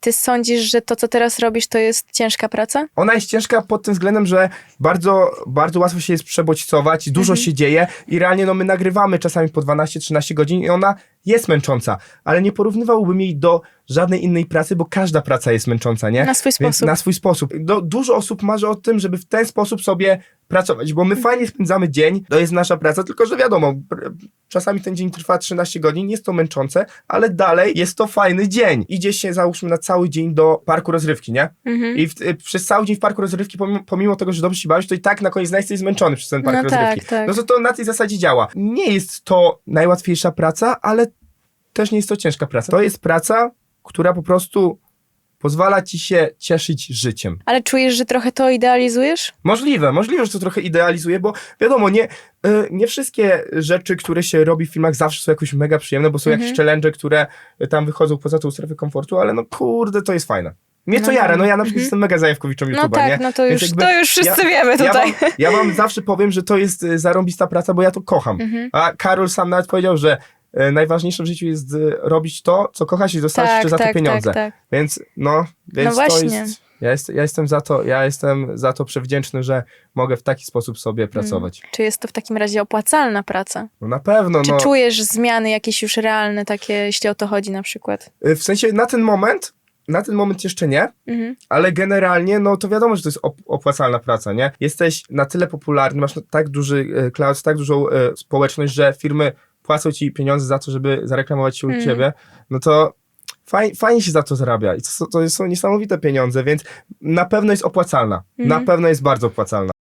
Ty sądzisz, że to, co teraz robisz, to jest ciężka praca? Ona jest ciężka pod tym względem, że bardzo, bardzo łatwo się jest przebodźcować, dużo Mhm. się dzieje i realnie no, my nagrywamy czasami po 12-13 godzin i ona jest męcząca, ale nie porównywałbym jej do żadnej innej pracy, bo każda praca jest męcząca, nie? Na swój Więc sposób. na swój sposób. Dużo osób marzy o tym, żeby w ten sposób sobie pracować, bo my Mhm. fajnie spędzamy dzień, to jest nasza praca, tylko że wiadomo, pr- czasami ten dzień trwa 13 godzin, jest to męczące, ale dalej jest to fajny dzień. Idzie się załóżmy na cały dzień do parku rozrywki, nie? Mhm. I w, y, przez cały dzień w parku rozrywki, pomimo, pomimo tego, że dobrze się bawisz, to i tak na koniec dnia jesteś zmęczony przez ten park No rozrywki. tak, tak. No to to na tej zasadzie działa. Nie jest to najłatwiejsza praca, ale też nie jest to ciężka praca. To jest praca, która po prostu pozwala ci się cieszyć życiem. Ale czujesz, że trochę to idealizujesz? Możliwe, możliwe, że to trochę idealizuje, bo wiadomo, nie, y, nie wszystkie rzeczy, które się robi w filmach zawsze są jakoś mega przyjemne, bo są Mhm. jakieś challenge, które y, tam wychodzą poza tą strefę komfortu, ale no kurde, to jest fajne. Mnie to No jara, no ja na przykład Mhm. jestem mega zajawkowiczem No YouTube'a, tak, nie? no to już, jakby to już wszyscy ja- wiemy Ja tutaj. wam, ja wam zawsze powiem, że to jest y, zarąbista praca, bo ja to kocham. Mhm. A Karol sam nawet powiedział, że najważniejsze w życiu jest y, robić to, co kochasz i dostać Tak, za tak, te pieniądze. tak, tak. Więc no, więc No to jest... Ja, jest, ja jestem za to, ja jestem za to przewdzięczny, że mogę w taki sposób sobie pracować. Czy jest to w takim razie opłacalna praca? No na pewno, Czy no. czujesz zmiany jakieś już realne, takie, jeśli o to chodzi na przykład? Y, W sensie na ten moment, na ten moment jeszcze nie, Mhm. ale generalnie, no to wiadomo, że to jest op- opłacalna praca, nie? Jesteś na tyle popularny, masz tak duży e, cloud, tak dużą e, społeczność, że firmy płacą ci pieniądze za to, żeby zareklamować się u Mm. ciebie, no to faj, fajnie się za to zarabia i to, są- to są niesamowite pieniądze, więc na pewno jest opłacalna. Na Mhm. pewno jest bardzo opłacalna.